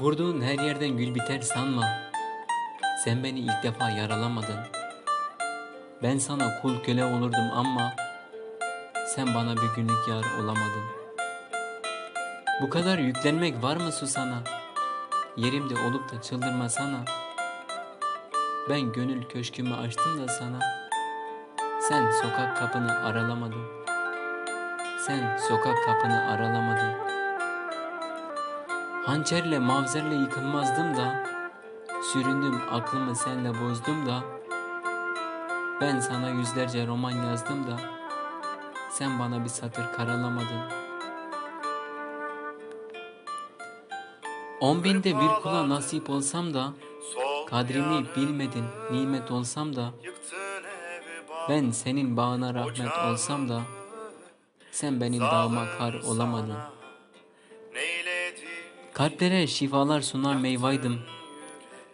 Vurduğun her yerden gül biter sanma. Sen beni ilk defa yaralamadın. Ben sana kul köle olurdum ama sen bana bir günlük yar olamadın. Bu kadar yüklenmek var mı susana? Yerimde olup da çıldırmasana. Ben gönül köşkümü açtım da sana. Sen sokak kapını aralamadın. Sen sokak kapını aralamadın. Hançerle mavzerle yıkılmazdım da Süründüm aklımı senle bozdum da Ben sana yüzlerce roman yazdım da Sen bana bir satır karalamadın. On binde bir kula nasip olsam da Kadrimi bilmedin nimet olsam da Ben senin bağına rahmet olsam da Sen benim dağıma kar olamadın Kalplere şifalar sunan meyvaydım.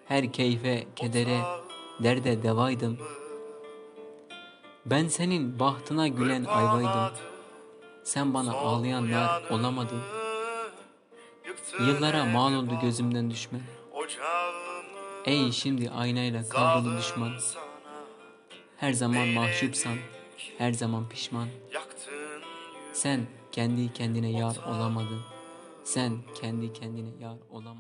Her keyfe, kedere, derde devaydım. Ben senin bahtına gülen ayvaydım. Sen bana ağlayan nar olamadın. Yıllara mal oldu gözümden düşme. Ey şimdi aynayla kavrulu düşman. Her zaman mahcupsan, her zaman pişman. Sen kendi kendine yar olamadın. Sen kendi kendine yar olamadın.